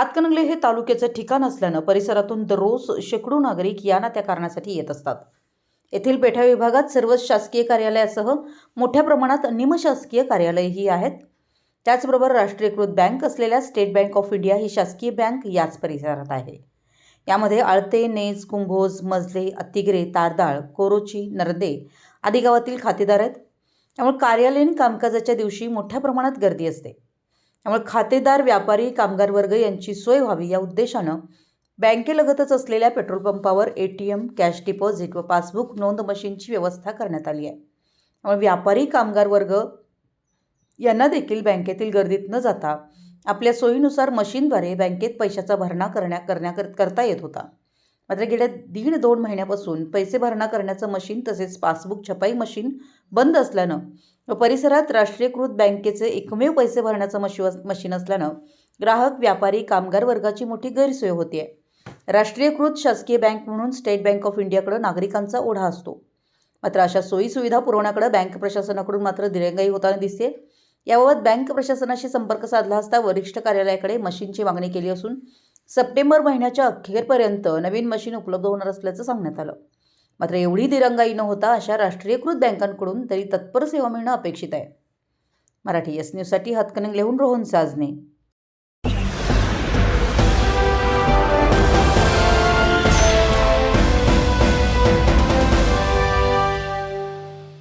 हातकणंगले हे तालुक्याचं ठिकाण असल्यानं परिसरातून दररोज शेकडो नागरिक या ना त्या कारणासाठी येत असतात. येथील पेठा विभागात सर्वच शासकीय कार्यालयासह मोठ्या प्रमाणात निमशासकीय कार्यालयही आहेत. त्याचबरोबर राष्ट्रीयकृत बँक असलेल्या स्टेट बँक ऑफ इंडिया ही शासकीय बँक याच परिसरात आहे. यामध्ये आळते नेज कुंभोज मजले अतिग्रे तारदाळ कोरोची नरदे आदी गावातील खातेदार आहेत. त्यामुळे कार्यालयीन कामकाजाच्या दिवशी मोठ्या प्रमाणात गर्दी असते. त्यामुळे खातेदार व्यापारी कामगार वर्ग यांची सोय व्हावी या उद्देशानं बँकेलगतच असलेल्या पेट्रोल पंपावर A T M cash deposit व पासबुक नोंद मशीनची व्यवस्था करण्यात आली आहे. त्यामुळे व्यापारी कामगार वर्ग यांना देखील बँकेतील गर्दीत न जाता आपल्या सोयीनुसार मशीनद्वारे बँकेत पैशाचा भरणा करण्या करण्या करता येत होता. मात्र गेल्या दीड दोन महिन्यापासून पैसे भरणा करण्याचं मशीन तसेच पासबुक छपाई मशीन बंद असल्यानं व परिसरात राष्ट्रीयकृत बँकेचे एकमेव पैसे भरण्याचं मशी मशीन असल्यानं ग्राहक व्यापारी कामगार वर्गाची मोठी गैरसोय होती आहे राष्ट्रीयकृत शासकीय बँक म्हणून स्टेट बँक ऑफ इंडियाकडे नागरिकांचा ओढा असतो. मात्र अशा सोयीसुविधा पुरवण्याकडे बँक प्रशासनाकडून मात्र दिरंगाई होताना दिसते. याबाबत बँक प्रशासनाशी संपर्क साधला असता वरिष्ठ कार्यालयाकडे मशीनची मागणी केली असून सप्टेंबर महिन्याच्या अखेरपर्यंत नवीन मशीन उपलब्ध होणार असल्याचं सांगण्यात आलं. मात्र एवढी दिरंगाई न होता अशा राष्ट्रीयकृत बँकांकडून तरी तत्पर सेवा मिळणं अपेक्षित आहे. मराठी एस न्यूजसाठी हातकणंगलेहून रोहन साजने.